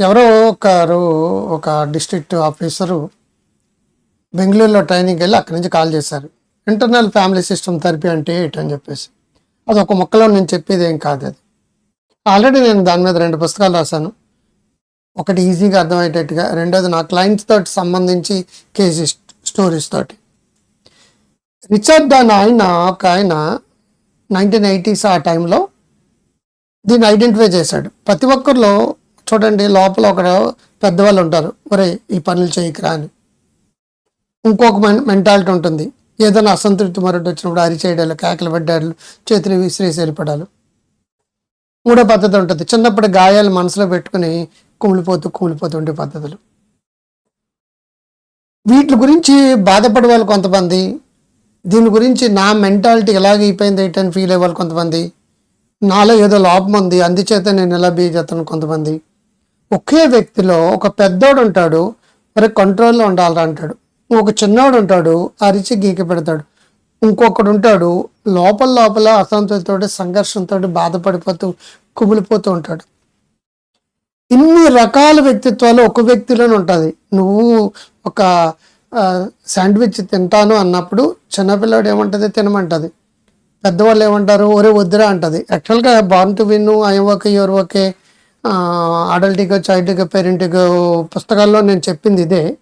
ఎవరో ఒకరు ఒక డిస్ట్రిక్ట్ ఆఫీసరు బెంగళూరులో ట్రైనింగ్కి వెళ్ళి అక్కడి నుంచి కాల్ చేశారు. ఇంటర్నల్ ఫ్యామిలీ సిస్టమ్ థెరపీ అంటే ఏంటని చెప్పేసి. అది ఒక మొక్కలో నేను చెప్పేది ఏం కాదు అది. ఆల్రెడీ నేను దాని మీద రెండు పుస్తకాలు రాశాను. ఒకటి ఈజీగా అర్థమయ్యేటట్టుగా రెండోది నా క్లయింట్స్ తోటి సంబంధించి కేసీ స్టోరీస్ తోటి. రిచర్డ్ అని ఆయన ఒక ఆయన నైన్టీన్ ఎయిటీస్ ఆ టైంలో దీన్ని ఐడెంటిఫై చేశాడు. ప్రతి ఒక్కరిలో చూడండి లోపల ఒక పెద్దవాళ్ళు ఉంటారు. ఒరే ఈ పనులు చేయకరా అని. ఇంకొక మెంటాలిటీ ఉంటుంది. ఏదైనా అసంతృప్తి మరొకటి వచ్చినప్పుడు అరిచేయడాలు కేకలు పడ్డాలు చేతులు విసిరేసి వెళ్ళిపడాలు మూడో పద్ధతి ఉంటుంది. చిన్నప్పటి గాయాలు మనసులో పెట్టుకుని కుమిలిపోతూ కుమిలిపోతూ ఉండే పద్ధతులు. వీటి గురించి బాధపడే వాళ్ళు కొంతమంది. దీని గురించి నా మెంటాలిటీ ఎలాగ అయిపోయింది ఏంటని ఫీల్ అయ్యే వాళ్ళు కొంతమంది. నాలో ఏదో లోపం ఉంది. అందుచేత నేను ఎలా బిహేవ్ చేస్తాను కొంతమంది. ఒకే వ్యక్తిలో ఒక పెద్దోడు ఉంటాడు మరి కంట్రోల్లో ఉండాలి అంటాడు. ఒక చిన్నోడు ఉంటాడు అరిచి గీక పెడతాడు. ఇంకొకడు ఉంటాడు లోపల లోపల అసంతృప్తితో సంఘర్షంతో బాధపడిపోతూ కుమిలిపోతూ ఉంటాడు. ఇన్ని రకాల వ్యక్తిత్వాలు ఒక వ్యక్తిలోనే ఉంటుంది నువ్వు ఒక శాండ్విచ్ తింటాను అన్నప్పుడు చిన్నపిల్లడు ఏమంటుంది? తినమంటుంది. పెద్దవాళ్ళు ఏమంటారు? ఒరే వద్దురా అంటది. యాక్చువల్గా born to win I okay you're okay అడల్ట్గా చైల్డ్గా పేరెంట్గా పుస్తకాల్లో నేను చెప్పింది ఇదే.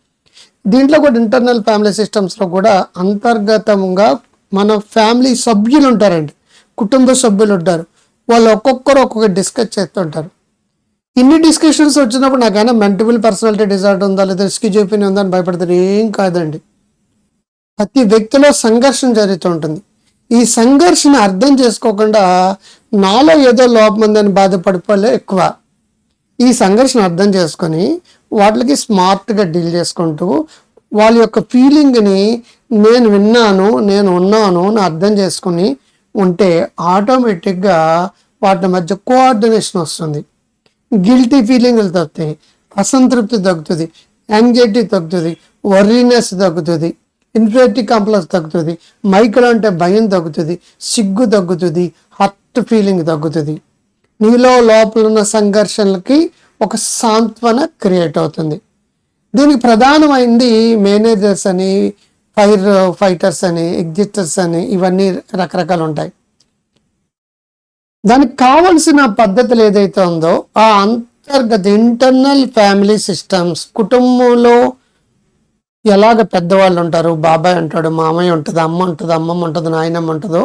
దీంట్లో కూడా ఇంటర్నల్ ఫ్యామిలీ సిస్టమ్స్లో కూడా అంతర్గతంగా మన ఫ్యామిలీ సభ్యులు ఉంటారండి. కుటుంబ సభ్యులు ఉంటారు. వాళ్ళు ఒక్కొక్కరు ఒక్కొక్క డిస్కస్ చేస్తుంటారు ఇన్ని డిస్కషన్స్ వచ్చినప్పుడు నాకైనా మెంటబుల్ పర్సనాలిటీ డిజార్డర్ ఉందా లేదా స్కిజోపిన్ ఉందా అని భయపడతారు. ఏం కాదండి. ప్రతి వ్యక్తిలో సంఘర్షణ జరుగుతూ ఉంటుంది. ఈ సంఘర్షణ అర్థం చేసుకోకుండా నాలో ఏదో లోపం ఉందని బాధపడిపోలే ఎక్కువ. ఈ సంఘర్షణ అర్థం చేసుకొని వాటికి స్మార్ట్గా డీల్ చేసుకుంటూ వాళ్ళ యొక్క ఫీలింగ్ని నేను విన్నాను నేను ఉన్నాను అని అర్థం చేసుకుని ఉంటే ఆటోమేటిక్గా వాటి మధ్య కోఆర్డినేషన్ వస్తుంది. గిల్టీ ఫీలింగ్లు తగ్గుతాయి అసంతృప్తి తగ్గుతుంది యాంగ్జైటీ తగ్గుతుంది వర్రీనెస్ తగ్గుతుంది ఇన్ఫెక్టివ్ కాంప్లెక్స్ తగ్గుతుంది మైకులు అంటే భయం తగ్గుతుంది సిగ్గు తగ్గుతుంది హర్ట్ ఫీలింగ్ తగ్గుతుంది. నీలో లోపల ఉన్న సంఘర్షణలకి ఒక సాంత్వన క్రియేట్ అవుతుంది. దీనికి ప్రధానమైంది మేనేజర్స్ అని ఫైర్ ఫైటర్స్ అని ఎగ్జిస్టర్స్ అని ఇవన్నీ రకరకాలు ఉంటాయి. దానికి కావలసిన పద్ధతులు ఏదైతే ఉందో ఆ అంతర్గత ఇంటర్నల్ ఫ్యామిలీ సిస్టమ్స్ కుటుంబంలో ఎలాగ పెద్దవాళ్ళు ఉంటారు బాబాయ్ ఉంటాడు మామయ్య ఉంటుంది అమ్మ ఉంటుంది అమ్మమ్మ ఉంటుంది నాయనమ్మ ఉంటుందో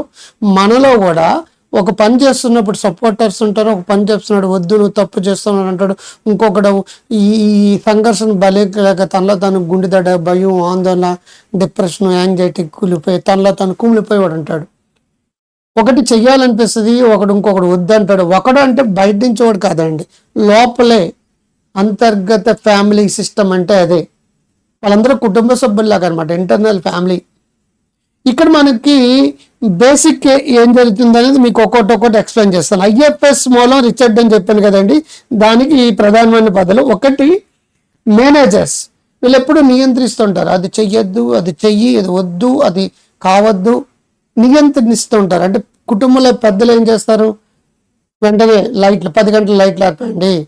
మనలో కూడా ఒక పని చేస్తున్నప్పుడు సపోర్టర్స్ ఉంటారు ఒక పని చేస్తున్నాడు వద్దు నువ్వు తప్పు చేస్తున్నాడు అంటాడు. ఇంకొకడు ఈ సంఘర్షణ బలేక తనలో తను గుండెదడ భయం ఆందోళన డిప్రెషన్ యాంగ్జైటీ కూలిపోయి తనలో తను కుమిలిపోయేవాడు అంటాడు. ఒకటి చెయ్యాలనిపిస్తుంది ఒకడు ఇంకొకడు వద్దంటాడు ఒకడు అంటే బయట నుంచి వాడు కాదండి. లోపలే అంతర్గత ఫ్యామిలీ సిస్టమ్ అంటే అదే. వాళ్ళందరూ కుటుంబ సభ్యుల్లాగా అనమాట ఇంటర్నల్ ఫ్యామిలీ ఇక్కడ మనకి బేసిక్ ఏం జరుగుతుంది అనేది మీకు ఒక్కొక్కటి ఒక్కటి ఎక్స్ప్లెయిన్ చేస్తాను. ఐఎఫ్ఎస్ మూలం రిచర్డ్ అని చెప్పాను కదండి. దానికి ఈ ప్రధానమైన పదలు ఒకటి మేనేజర్స్ వీళ్ళు ఎప్పుడు నియంత్రిస్తుంటారు. అది చెయ్యొద్దు అది చెయ్యి అది వద్దు అది కావద్దు నియంత్రిస్తూ ఉంటారు అంటే కుటుంబంలో పెద్దలు ఏం చేస్తారు? వెంటనే లైట్లు పది గంటల లైట్లు ఆపండి.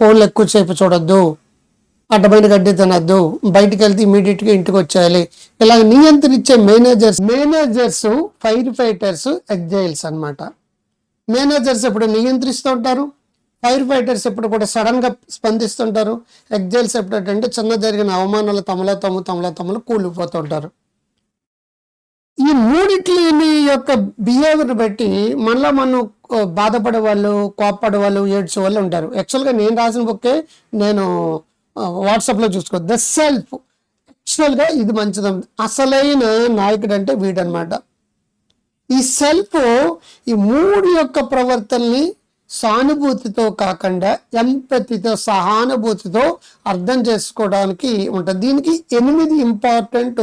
ఫోన్లు ఎక్కువసేపు చూడొద్దు. అడ్డమైన గడ్డి తినద్దు. బయటికి వెళ్తే ఇమీడియట్గా ఇంటికి వచ్చేయాలి. ఇలా నియంత్రించే managers managers fire fighters exiles అన్నమాట. మేనేజర్స్ ఎప్పుడు నియంత్రిస్తూ ఉంటారు? ఫైర్ ఫైటర్స్ ఎప్పుడు కూడా సడన్గా స్పందిస్తుంటారు ఎగ్జైల్స్ ఎప్పుడంటే చిన్న జరిగిన అవమానాలు తమలో తమ్ము తమలో తమలు కూలిపోతుంటారు ఈ మూడిట్లని యొక్క బిహేవియర్ బట్టి మనలో మనం బాధపడే వాళ్ళు కోప్పడే వాళ్ళు ఏడ్చే వాళ్ళు ఉంటారు. యాక్చువల్గా నేను రాసిన బుక్కే నేను వాట్సాప్లో చూసుకో. ద సెల్ఫ్ యాక్చువల్గా ఇది మంచిది. అసలైన నాయకుడు అంటే వీడనమాట ఈ సెల్ఫ్ ఈ మూడు యొక్క ప్రవర్తనని సానుభూతితో కాకుండా ఎంపతితో సహానుభూతితో అర్థం చేసుకోవడానికి ఉంటుంది. దీనికి ఎనిమిది ఇంపార్టెంట్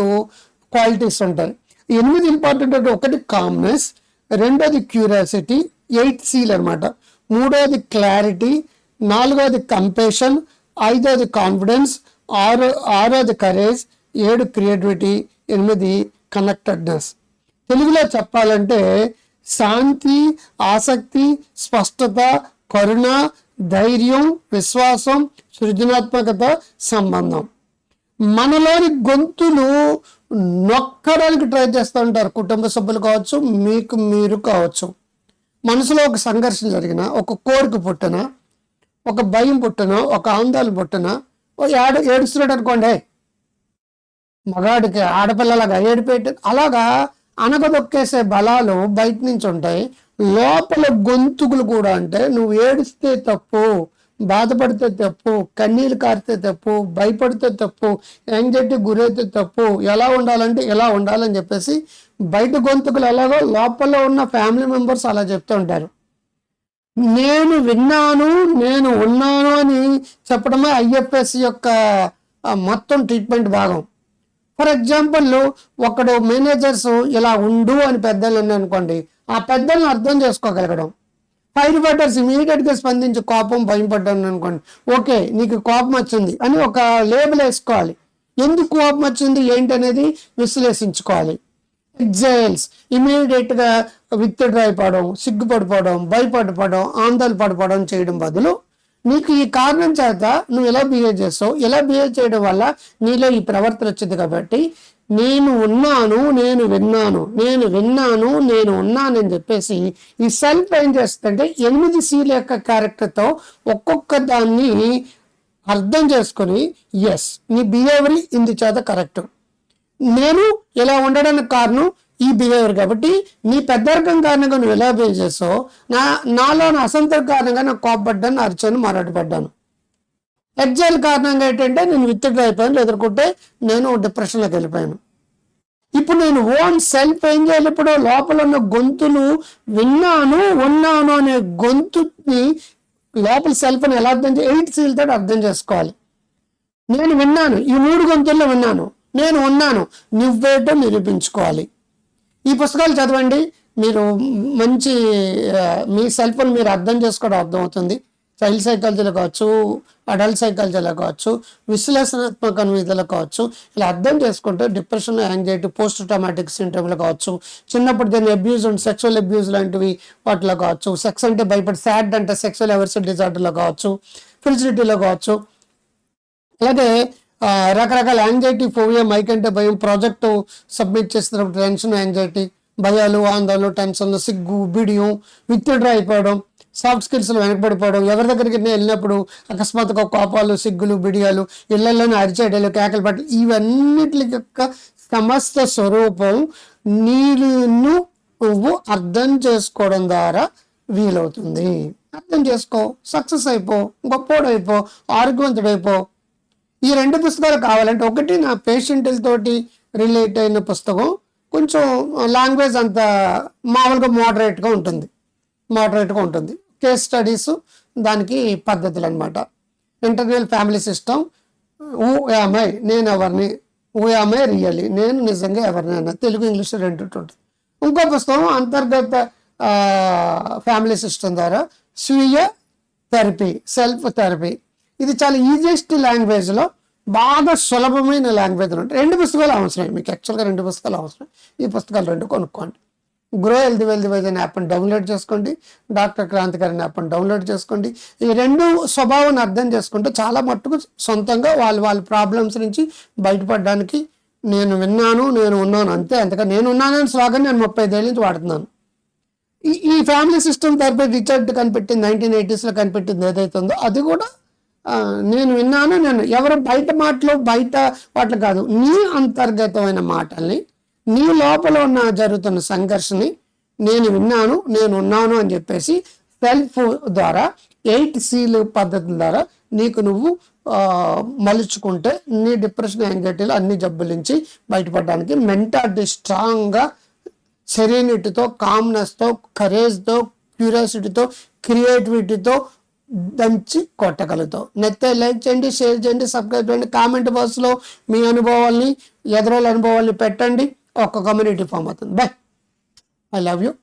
క్వాలిటీస్ ఉంటాయి. ఎనిమిది ఇంపార్టెంట్ అంటే ఒకటి కామ్నెస్ రెండోది క్యూరియాసిటీ ఎయిట్ సీల్ అనమాట మూడోది క్లారిటీ నాలుగోది కంపేషన్ ఐదోది కాన్ఫిడెన్స్ ఆరు ఆరోది కరేజ్ ఏడు క్రియేటివిటీ ఎనిమిది కనెక్టెడ్నెస్ తెలుగులో చెప్పాలంటే శాంతి ఆసక్తి స్పష్టత కరుణ ధైర్యం విశ్వాసం సృజనాత్మకత సంబంధం. మనలోని గొంతులు నొక్కడానికి ట్రై చేస్తూ ఉంటారు. కుటుంబ సభ్యులు కావచ్చు మీకు మీరు కావచ్చు. మనసులో ఒక సంఘర్షణ జరిగిన ఒక కోరిక పుట్టిన ఒక భయం పుట్టిన ఒక ఆందోళన పుట్టిన. ఓ ఏడు ఏడుస్తున్నాడు అనుకోండి. మగాడికి ఆడపిల్లలాగా ఏడిపెట్టి అలాగా అనగదొక్కేసే బలాలు బయట నుంచి ఉంటాయి. లోపల గొంతుకులు కూడా అంటే నువ్వు ఏడిస్తే తప్పు బాధపడితే తప్పు కన్నీళ్ళు కారితే తప్పు భయపడితే తప్పు యాంగ్జైటీ గురైతే తప్పు ఎలా ఉండాలంటే ఎలా ఉండాలని చెప్పేసి బయట గొంతుకులు ఎలాగో లోపల ఉన్న ఫ్యామిలీ మెంబర్స్ అలా చెప్తూ ఉంటారు. నేను విన్నాను నేను ఉన్నాను అని చెప్పడమే ఐఎఫ్ఎస్ యొక్క మొత్తం ట్రీట్మెంట్ భాగం. ఫర్ ఎగ్జాంపుల్ ఒకడు మేనేజర్స్ ఇలా ఉండు అని పెద్దలు అనుకోండి ఆ పెద్దలను అర్థం చేసుకోగలగడం. ఫైర్ ఫైటర్స్ ఇమీడియట్గా స్పందించి కోపం భయం పడ్డాను అనుకోండి ఓకే నీకు కోపం వచ్చింది అని ఒక లేబుల్ వేసుకోవాలి. ఎందుకు కోపం వచ్చింది ఏంటనేది విశ్లేషించుకోవాలి. ఎగ్జైల్స్ ఇమీడియట్గా గా సిగ్గుపడిపోవడం భయపడిపోవడం ఆందోళన పడిపోవడం చేయడం బదులు నీకు ఈ కారణం చేత నువ్వు ఎలా బిహేవ్ చేస్తావు? ఎలా బిహేవ్ చేయడం వల్ల నీలో ఈ ప్రవర్తన వచ్చింది కాబట్టి నేను ఉన్నాను నేను విన్నాను నేను విన్నాను నేను ఉన్నాను అని చెప్పేసి ఈ సెల్ఫ్ ఏం చేస్తుందంటే ఎనిమిది సీల యొక్క క్యారెక్టర్తో ఒక్కొక్క దాన్ని అర్థం చేసుకొని ఎస్ నీ బిహేవియర్ ఇందు చేత కరెక్ట్ నేను ఇలా ఉండడానికి కారణం? ఈ బిహేవియర్ కాబట్టి నీ పెద్దరికం కారణంగా నువ్వు ఎలా బిహేవ్ చేస్తావు నా నాలో నా కారణంగా నాకు కోపడ్డాను అరిచాను మారాటపడ్డాను. ఎగ్జైల్ కారణంగా ఏంటంటే నేను విత్డ్రా అయిపోయాను ఎదుర్కొంటే నేను డిప్రెషన్లోకి వెళ్ళిపోయాను. ఇప్పుడు నేను ఓన్ సెల్ఫ్ ఏం చేయాలి ఇప్పుడు? లోపల ఉన్న గొంతులు విన్నాను ఉన్నాను అనే గొంతుని లోపల సెల్ఫ్ని ఎలా అర్థం చే ఎయిట్ సీల్తో అర్థం చేసుకోవాలి. నేను విన్నాను ఈ మూడు గొంతుల్లో విన్నాను నేను ఉన్నాను నువ్వేటో నిరూపించుకోవాలి. ఈ పుస్తకాలు చదవండి. మీరు మంచి మీ సెల్ఫ్ని మీరు అర్థం చేసుకోవడం అర్థమవుతుంది. చైల్డ్ సైకాలజీలో కావచ్చు అడల్ట్ సైకాలజీలో కావచ్చు విశ్లేషణాత్మక విధులు కావచ్చు ఇలా అర్థం చేసుకుంటే డిప్రెషన్ యాంగ్జైటీ పోస్ట్ ట్రామాటిక్ సింటమ్లు కావచ్చు చిన్నప్పుడు దాన్ని అబ్యూజ్ అండ్ సెక్షువల్ అబ్యూజ్ లాంటివి వాటిలో కావచ్చు సెక్స్ అంటే భయపడి సాడ్ అంటే సెక్షువల్ ఎవర్సిటీ డిజార్డర్లో కావచ్చు ఫిజిలిటీలో కావచ్చు. అలాగే రకరకాల యాంగ్జైటీ ఫోవియా మైక్ అంటే భయం ప్రాజెక్టు సబ్మిట్ చేస్తున్నప్పుడు టెన్షన్ యాంగ్జైటీ భయాలు ఆందోళనలు టెన్షన్లు సిగ్గు బిడియం విత్డ్రా అయిపోవడం సాఫ్ట్ స్కిల్స్లో వెనకబడిపోవడం ఎవరి దగ్గరికి వెళ్ళినప్పుడు అకస్మాత్తుగా కోపాలు సిగ్గులు బిడియాలు ఇళ్ళలోనే అరిచేటలు కేకలు పట్టు ఇవన్నిటి యొక్క సమస్త స్వరూపం నీళ్ళను నువ్వు అర్థం చేసుకోవడం ద్వారా వీలవుతుంది. అర్థం చేసుకో సక్సెస్ అయిపో గొప్పోడైపో ఆరోగ్యవంతుడైపో ఈ రెండు పుస్తకాలు కావాలంటే ఒకటి నా పేషెంట్లతోటి రిలేట్ అయిన పుస్తకం. కొంచెం లాంగ్వేజ్ అంత మామూలుగా మోడరేట్గా ఉంటుంది. మోడరేట్గా ఉంటుంది. కేస్ స్టడీస్ దానికి పద్ధతులు అనమాట ఇంటర్నల్ ఫ్యామిలీ సిస్టమ్ ఊ యామై నేను ఎవరిని? ఊ యామై రియల్లీ నేను నిజంగా ఎవరినైనా తెలుగు ఇంగ్లీష్ రెండు ఉంటుంది. ఇంకో పుస్తకం అంతర్గత ఫ్యామిలీ సిస్టమ్ ద్వారా స్వీయ థెరపీ సెల్ఫ్ థెరపీ ఇది చాలా ఈజియెస్ట్ లాంగ్వేజ్లో బాగా సులభమైన లాంగ్వేజ్ ఉంటాయి రెండు పుస్తకాలు అవసరం మీకు యాక్చువల్గా రెండు పుస్తకాలు అవసరం. ఈ పుస్తకాలు రెండు కొనుక్కోండి. గ్రో హెల్త్ వెల్త్ వైజ్ అనే యాప్ని డౌన్లోడ్ చేసుకోండి. డాక్టర్ క్రాంతికారి అనే యాప్ని డౌన్లోడ్ చేసుకోండి. ఈ రెండు స్వభావాన్ని అర్థం చేసుకుంటే చాలా మట్టుకు సొంతంగా వాళ్ళు వాళ్ళ ప్రాబ్లమ్స్ నుంచి బయటపడడానికి నేను విన్నాను నేను ఉన్నాను అంతే. అంతగా నేను ఉన్నానని స్లోగన్ నేను ముప్పై ఐదేళ్ళ నుంచి వాడుతున్నాను. ఈ ఈ ఫ్యామిలీ సిస్టమ్ తరపు రిచర్డ్ కనిపెట్టింది నైన్టీన్ ఎయిటీస్లో కనిపెట్టింది ఏదైతే ఉందో అది కూడా నేను విన్నాను నేను ఎవరు బయట మాటలు బయట వాటిలు కాదు. నీ అంతర్గతమైన మాటల్ని నీ లోపల ఉన్న జరుగుతున్న సంఘర్షణని నేను విన్నాను నేను ఉన్నాను అని చెప్పేసి సెల్ఫ్ ద్వారా ఎయిట్ సీల్ పద్ధతుల ద్వారా నీకు నువ్వు మలుచుకుంటే నీ డిప్రెషన్ యాంగ్జైటీలు అన్ని జబ్బుల నుంచి బయటపడడానికి మెంటాలిటీ స్ట్రాంగ్గా సెరీనిటీతో కామ్నెస్తో కరేజ్తో క్యూరియాసిటీతో క్రియేటివిటీతో దంచి కొట్టగలుగుతావు. నెత్తే లైక్ చేయండి షేర్ చేయండి సబ్స్క్రైబ్ చేయండి కామెంట్ బాక్స్లో మీ అనుభవాల్ని ఎదురోళ్ళ అనుభవాల్ని పెట్టండి. ఒక కమ్యూనిటీ ఫామ్ అవుతుంది. Bye I love you.